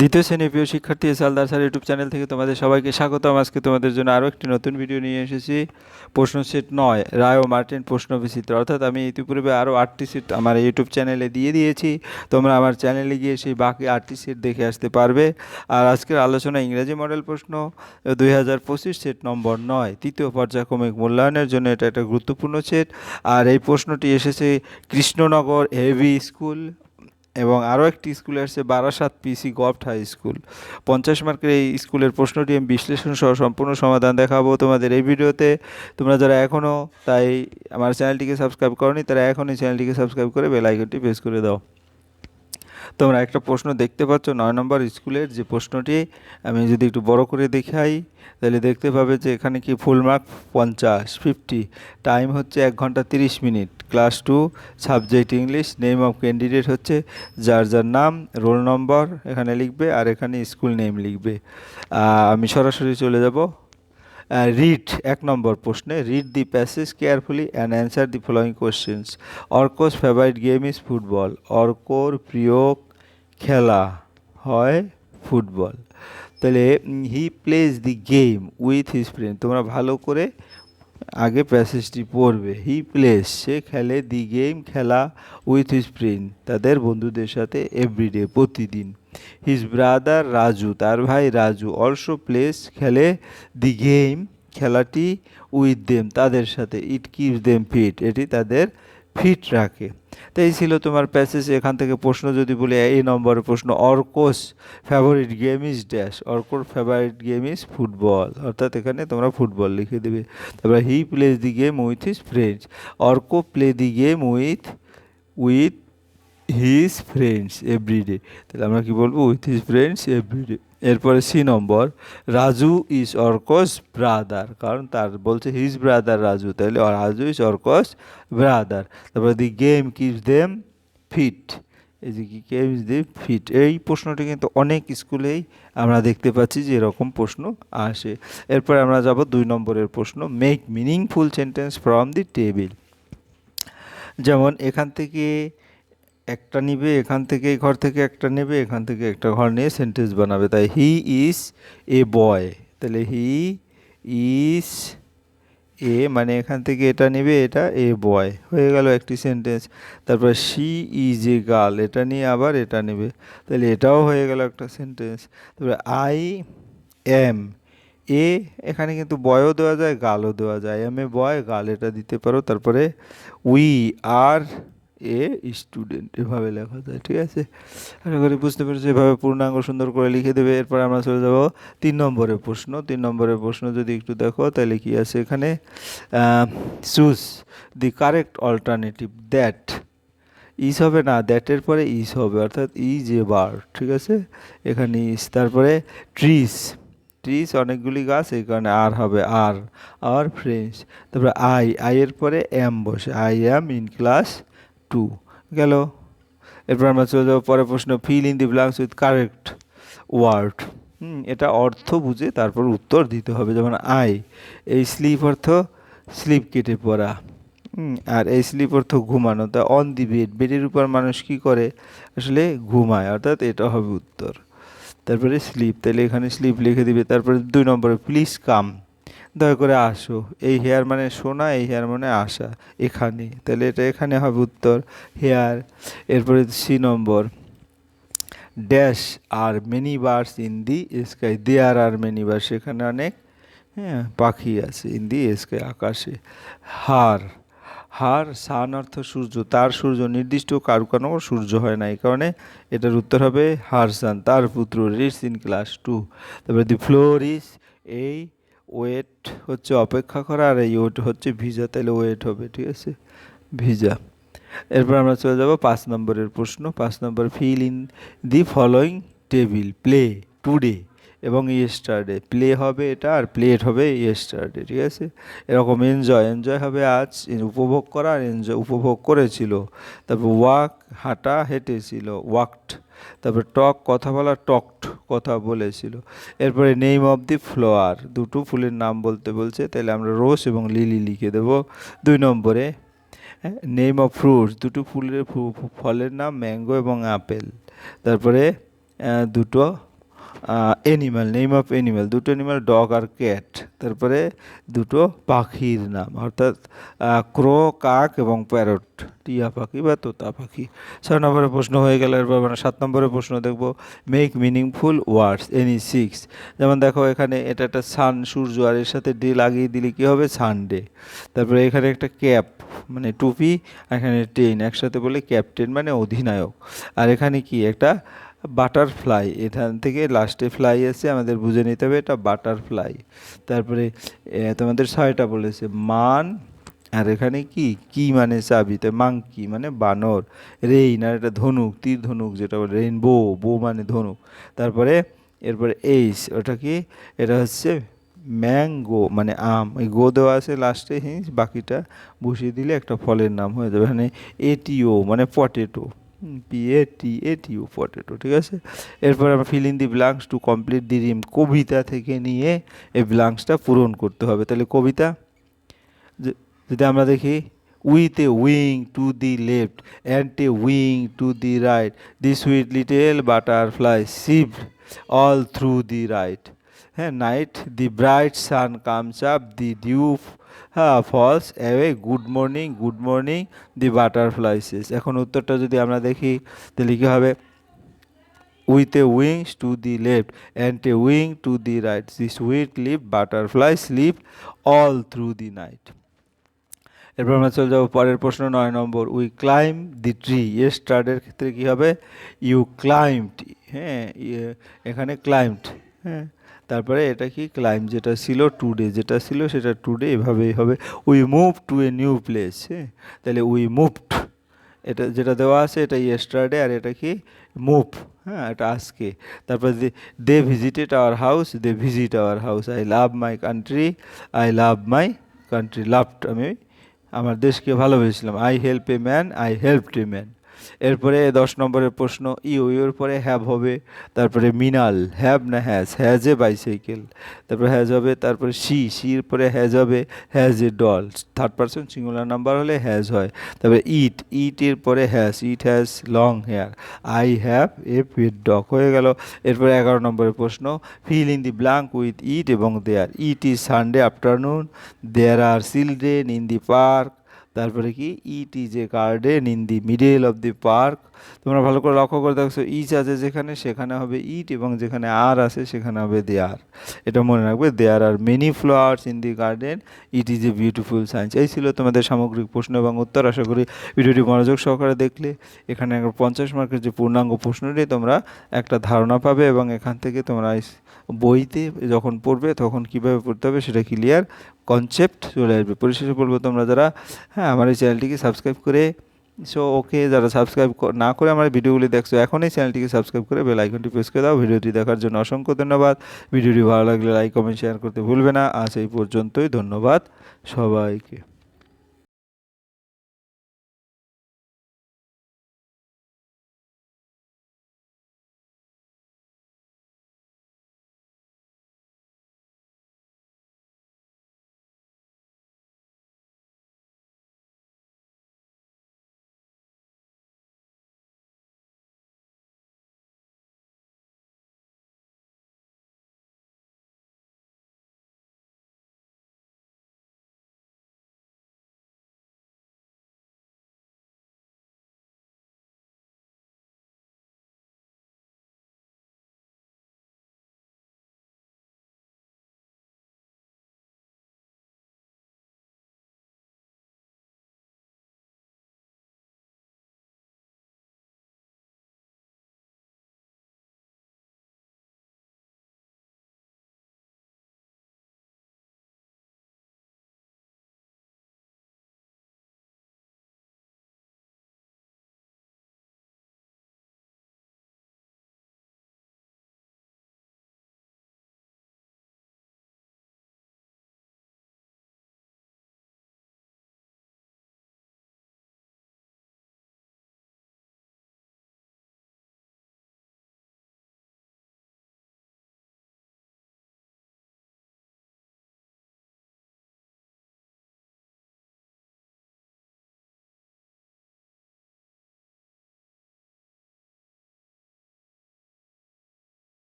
দ্বিতীয় শ্রেণির প্রিয় শিক্ষার্থী S Aldar sir YouTube channel থেকে তোমাদের সবাইকে স্বাগতম। আজকে তোমাদের জন্য আরও একটি নতুন ভিডিও নিয়ে এসেছি। প্রশ্ন সেট নয়, রায় ও মার্টিন প্রশ্ন বিচিত্র। অর্থাৎ আমি ইতিপূর্বে আরও আটটি সেট আমার ইউটিউব চ্যানেলে দিয়ে দিয়েছি। তোমরা আমার চ্যানেলে গিয়ে সেই বাকি আটটি সেট দেখে আসতে পারবে। আর আজকের আলোচনা ইংরেজি মডেল প্রশ্ন, দুই হাজার পঁচিশ সেট নম্বর নয়। তৃতীয় পর্যায়ক্রমিক মূল্যায়নের জন্য এটা একটা গুরুত্বপূর্ণ সেট। আর এই প্রশ্নটি এসেছে কৃষ্ণনগর হেভি স্কুল এবং আরও একটি স্কুলে আসছে Barasat PC govt high school. পঞ্চাশ মার্কের এই স্কুলের প্রশ্নটি আমি বিশ্লেষণ সহ সম্পূর্ণ সমাধান দেখাবো তোমাদের এই ভিডিওতে। তোমরা যারা এখনও তাই আমার চ্যানেলটিকে সাবস্ক্রাইব করনি, তারা এখনই চ্যানেলটিকে সাবস্ক্রাইব করে বেল আইকনটি প্রেস করে দাও। তোমরা একটা প্রশ্ন দেখতে পাচ্ছ। নয় নম্বর স্কুলের যে প্রশ্নটি, আমি যদি একটু বড় করে দেখাই, তাহলে দেখতে পাবে যে এখানে কি ফুল মার্ক পঞ্চাশ ফিফটি টাইম হচ্ছে এক ঘণ্টা তিরিশ minute. Class two subject English name of candidate হচ্ছে, যার যার নাম রোল নম্বর এখানে লিখবে আর এখানে স্কুল নেম লিখবে। আমি সরাসরি চলে যাব। রিড এক নম্বর প্রশ্নে read the passage carefully and answer the following questions Arko's favourite game is football অর্কোর প্রিয় খেলা হয় ফুটবল। তাহলে he plays the game with his friend তোমরা ভালো করে আগে প্যাসেজটি পড়বে। হি প্লেস সে খেলে দি গেম খেলা উইথ হিজ ফ্রেন্ড তাদের বন্ধুদের সাথে এভরিডে প্রতিদিন। হিজ ব্রাদার রাজু, তার ভাই রাজু অলসো প্লেস খেলে দি গেম খেলাটি উইথ দেম তাদের সাথে। ইট কিপস দেম ফিট এটি তাদের ফিট রাখে। তো এই ছিল তোমার প্যাসেজ এখান থেকে প্রশ্ন যদি বলি, এই নম্বরের প্রশ্ন, Arko's favourite game is dash অর্কোর favourite game is football অর্থাৎ এখানে তোমরা ফুটবল লিখে দেবে। তারপরে he plays the game with his friends Arko play the game with with his friends everyday তাহলে আমরা কি বলব? উইথ হিজ ফ্রেন্ডস এভরিডে এরপরে সি নম্বর, রাজু ইজ অর্কস ব্রাদার, কারণ তার বলছে হিজ ব্রাদার রাজু তাহলে রাজু ইজ অর্কস ব্রাদার। তারপরে the game keeps them fit, এই যে কি গেমস দি ফিট, এই প্রশ্নটি কিন্তু অনেক স্কুলেই আমরা দেখতে পাচ্ছি যে এরকম প্রশ্ন আসে। এরপরে আমরা যাব দুই নম্বরের প্রশ্ন make meaningful sentence from the table যেমন এখান থেকে একটা নিবে এখান থেকে এই ঘর থেকে একটা নেবে, এখান থেকে একটা ঘর নিয়ে সেন্টেন্স বানাবে। তাই হি ইজ এ বয় তাহলে হি ইজ এ মানে এখান থেকে এটা নেবে, এটা এ বয় হয়ে গেল একটি সেন্টেন্স তারপর শি ইজ এ গার্ল এটা নিয়ে আবার এটা নেবে। তাহলে এটাও হয়ে গেল একটা সেন্টেন্স তারপরে আই এম এ এখানে কিন্তু বয়ও দেওয়া যায় গালও দেওয়া যায়। এম এ বয় গাল এটা দিতে পারো। তারপরে উই আর এ স্টুডেন্ট এভাবে লেখা যায়, ঠিক আছে? আশা করি বুঝতে পেরেছি, এভাবে পূর্ণাঙ্গ সুন্দর করে লিখে দেবে, এরপর আমরা চলে যাব তিন নম্বরের প্রশ্ন। তিন নম্বরের প্রশ্ন যদি একটু দেখো, তাহলে কি আছে এখানে? Choose the correct alternative that is হবে না দ্যাটের পরে ইস হবে, অর্থাৎ ইজ এ বার ঠিক আছে? এখানে ইস তারপরে ট্রিস ট্রিস অনেকগুলি গাছ, এই কারণে আর হবে আর আর ফ্রেন্ডস তারপরে আই আই এর পরে এম বসে I am in class two গেল। এরপর আমরা চলে যাব পরের প্রশ্ন fill in the blanks with correct word এটা অর্থ বুঝে তারপর উত্তর দিতে হবে, যেমন আই এই স্লিপ অর্থ স্লিপ কেটে পড়া। আর এই স্লিপ অর্থ ঘুমানো। তা অন দি বেড বেডের উপর মানুষ কি করে? আসলে ঘুমায়, অর্থাৎ এটা হবে উত্তর। তারপরে স্লিপ তাহলে এখানে স্লিপ লিখে দিবে, তারপরে দুই নম্বরে প্লিজ কাম দয়া করে আসো। এই হেয়ার মানে শোনা এই হেয়ার মানে আসা এখানে। তাহলে এটা এখানে হবে উত্তর। হেয়ার। এরপরে C number. Dash are many birds in the sky. There are many birds. সেখানে অনেক হ্যাঁ পাখি আছে ইন দি স্কাই আকাশে। হার। হার, সান অর্থ সূর্য। তার সূর্য নির্দিষ্ট কারও কোনো সূর্য হয় না। এই কারণে এটার উত্তর হবে হার সান। তার পুত্র রিডস ইন ক্লাস টু। তারপরে দি ফ্লোর ইস এই ওয়েট হচ্ছে অপেক্ষা করা আর এই ওয়েট হচ্ছে ভিজা তাহলে ওয়েট হবে, ঠিক আছে? ভিজা। এরপর আমরা চলে যাব পাঁচ নম্বরের প্রশ্ন। পাঁচ number fill in the following table play today এবং ইয়েস্টারডে প্লে হবে এটা আর প্লেট হবে ইয়েস্টারডে ঠিক আছে? এরকম এনজয় এনজয় হবে আজ, উপভোগ করা আর এনজয় উপভোগ করেছিল। তারপর ওয়াক হাঁটা, হেঁটেছিল ওয়াকড তারপর টক কথা বলা, টকট কথা বলেছিল। এরপরে নেম অফ দি ফ্লোয়ার দুটো ফুলের নাম বলতে বলছে, তাহলে আমরা রোজ এবং লিলি লিখে দেবো দুই নম্বরে। নেম অফ ফ্রুটস দুটো ফুলের ফলের নাম ম্যাঙ্গো এবং আপেল তারপরে দুটো অ্যানিম্যাল নেম অফ অ্যানিম্যাল দুটো অ্যানিম্যাল ডগ আর ক্যাট তারপরে দুটো পাখির নাম, অর্থাৎ ক্রো কাক এবং প্যারট টিয়া পাখি বা তোতা পাখি। ছয় নম্বরের প্রশ্ন হয়ে গেল, এরপর আমরা সাত নম্বরের প্রশ্ন দেখব। Make meaningful words any six যেমন দেখো, এখানে এটা একটা সান সূর্য, আর এর সাথে ডে লাগিয়ে দিলে কী হবে? সানডে তারপরে এখানে একটা ক্যাপ মানে টুপি এখানে টেন একসাথে বলে ক্যাপ্টেন মানে অধিনায়ক। আর এখানে কি? একটা বাটারফ্লাই, এখান থেকে লাস্টে ফ্লাই আছে আমাদের বুঝে নিতে হবে এটা বাটারফ্লাই। তারপরে তোমাদের ছয়টা বলেছে, মান, আর এখানে কি? কি মানে চাবি? তো মাংকি মানে বানর রেইন আর এটা ধনুক, তীর ধনুক যেটা বলে রেইনবো বো মানে ধনুক। তারপরে, এরপরে এইস ওটা কি? এটা হচ্ছে ম্যাঙ্গো মানে আম, এই গো দেওয়া আছে লাস্টে হিঁস বাকিটা বসিয়ে দিলে একটা ফলের নাম হয়ে যাবে এখানে এটিও মানে potato P A T A T U potato ঠিক আছে? এরপর আমরা fill in the blanks to complete the rhyme কবিতা থেকে নিয়ে এই ব্লাঙ্কসটা পূরণ করতে হবে। তাহলে কবিতা যদি আমরা দেখি with a wing to the left and a wing to the right the sweet little butterfly সিভ all through the right হ্যাঁ night the bright sun comes up the dew falls away good morning good morning the butterfly butterfly says এখন উত্তরটা যদি আমরা দেখি, তাহলে কী হবে? With a wings to the left and a wing to the right. The sweet-lipped butterfly sleep all through the night এরপর আমরা চলে যাব পরের প্রশ্ন, নয় নম্বর। উই ক্লাইম দি ট্রি স্টার্টের ক্ষেত্রে কী হবে? ইউ ক্লাইমড হ্যাঁ এখানে ক্লাইমড হ্যাঁ তারপরে এটা কি ক্লাইম যেটা ছিল টুডে যেটা ছিল সেটা টুডে এভাবেই হবে। We move to a new place হ্যাঁ? তাহলে উই মুভড এটা যেটা দেওয়া আছে এটা ইয়েস্টারডে আর এটা কি? মুভ হ্যাঁ এটা আজকে। তারপর they visited our house they visit our house I love my country I love my country loved আমি, আমার দেশকে ভালোবেসেছিলাম। I help a man I help a man এরপরে দশ নম্বরের প্রশ্ন, ইউ, ইউর পরে হ্যাভ হবে? তারপরে, মিনাল, হ্যাভ না হ্যাজ হ্যাজ এ বাইসাইকেল। তারপরে, হ্যাজ হবে? তারপরে সি সির পরে হ্যাজ হবে, has a doll. Third person singular number হলে হ্যাজ হয়। তারপরে, ইট ইটের পরে has, it has long hair. I have a pet dog হয়ে গেল। এরপরে, এগারো নম্বরের প্রশ্ন, fill in the blank with it এবং there. It is Sunday afternoon. There are children in the park. তারপরে কি? It is a garden in the middle of the park তোমরা ভালো করে লক্ষ্য করে দেখছ ইচ আছে যেখানে, সেখানে হবে ইট এবং যেখানে আর আছে, সেখানে হবে দেয়ার এটা মনে রাখবে there are many flowers in the garden it is a beautiful science এই ছিল তোমাদের সামগ্রিক প্রশ্ন এবং উত্তর। আশা করি ভিডিওটি মনোযোগ সহকারে দেখলে। এখানে পঞ্চাশ মার্কের যে পূর্ণাঙ্গ প্রশ্নটি, তোমরা একটা ধারণা পাবে এবং এখান থেকে তোমরা বইতে যখন পড়বে, তখন কীভাবে পড়তে হবে সেটা ক্লিয়ার কনসেপ্ট চলে আসবে। পরিশেষে বলব তোমরা যারা হ্যাঁ আমার এই চ্যানেলটিকে সাবস্ক্রাইব করে সো ওকে যারা সাবস্ক্রাইব না করে আমার ভিডিওগুলি দেখছ, এখন এই চ্যানেলটিকে সাবস্ক্রাইব করে বেল আইকনটি প্রেস করে দাও। ভিডিওটি দেখার জন্য অসংখ্য ধন্যবাদ। ভিডিওটি ভালো লাগলে লাইক কমেন্ট শেয়ার করতে ভুলবে না। আজ এই পর্যন্তই, ধন্যবাদ সবাইকে।